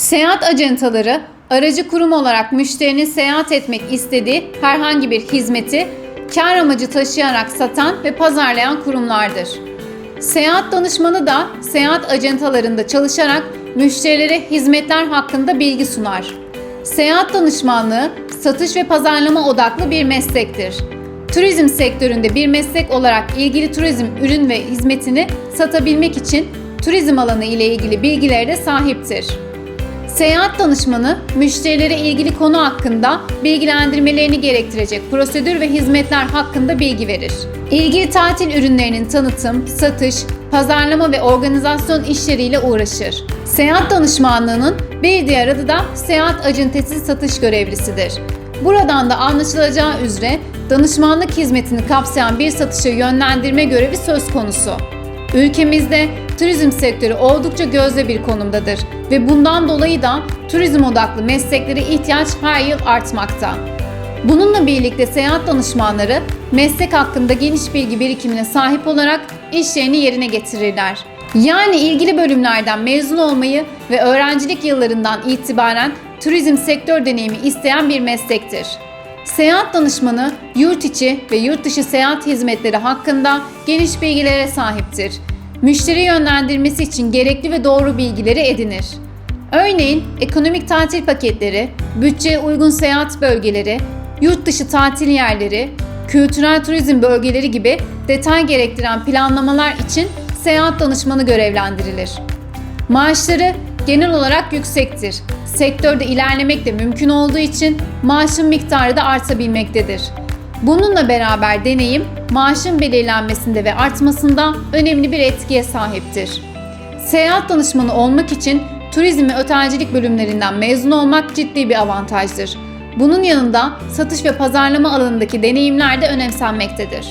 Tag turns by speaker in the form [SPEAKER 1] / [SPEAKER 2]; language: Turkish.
[SPEAKER 1] Seyahat acentaları, aracı kurum olarak müşterinin seyahat etmek istediği herhangi bir hizmeti kar amacı taşıyarak satan ve pazarlayan kurumlardır. Seyahat danışmanı da seyahat acentalarında çalışarak müşterilere hizmetler hakkında bilgi sunar. Seyahat danışmanlığı satış ve pazarlama odaklı bir meslektir. Turizm sektöründe bir meslek olarak ilgili turizm ürün ve hizmetini satabilmek için turizm alanı ile ilgili bilgilere de sahiptir. Seyahat danışmanı, müşterilere ilgili konu hakkında bilgilendirmelerini gerektirecek prosedür ve hizmetler hakkında bilgi verir. İlgili tatil ürünlerinin tanıtım, satış, pazarlama ve organizasyon işleriyle uğraşır. Seyahat danışmanlığının bir diğer adı da seyahat acentesi satış görevlisidir. Buradan da anlaşılacağı üzere danışmanlık hizmetini kapsayan bir satışa yönlendirme görevi söz konusu. Ülkemizde turizm sektörü oldukça gözde bir konumdadır ve bundan dolayı da turizm odaklı mesleklere ihtiyaç her yıl artmakta. Bununla birlikte seyahat danışmanları meslek hakkında geniş bilgi birikimine sahip olarak işlerini yerine getirirler. Yani ilgili bölümlerden mezun olmayı ve öğrencilik yıllarından itibaren turizm sektör deneyimi isteyen bir meslektir. Seyahat danışmanı yurt içi ve yurt dışı seyahat hizmetleri hakkında geniş bilgilere sahiptir. Müşteri yönlendirmesi için gerekli ve doğru bilgileri edinir. Örneğin ekonomik tatil paketleri, bütçeye uygun seyahat bölgeleri, yurt dışı tatil yerleri, kültürel turizm bölgeleri gibi detay gerektiren planlamalar için seyahat danışmanı görevlendirilir. Maaşları genel olarak yüksektir. Sektörde ilerlemek de mümkün olduğu için maaşın miktarı da artabilmektedir. Bununla beraber deneyim, maaşın belirlenmesinde ve artmasında önemli bir etkiye sahiptir. Seyahat danışmanı olmak için turizm ve otelcilik bölümlerinden mezun olmak ciddi bir avantajdır. Bunun yanında satış ve pazarlama alanındaki deneyimler de önemsenmektedir.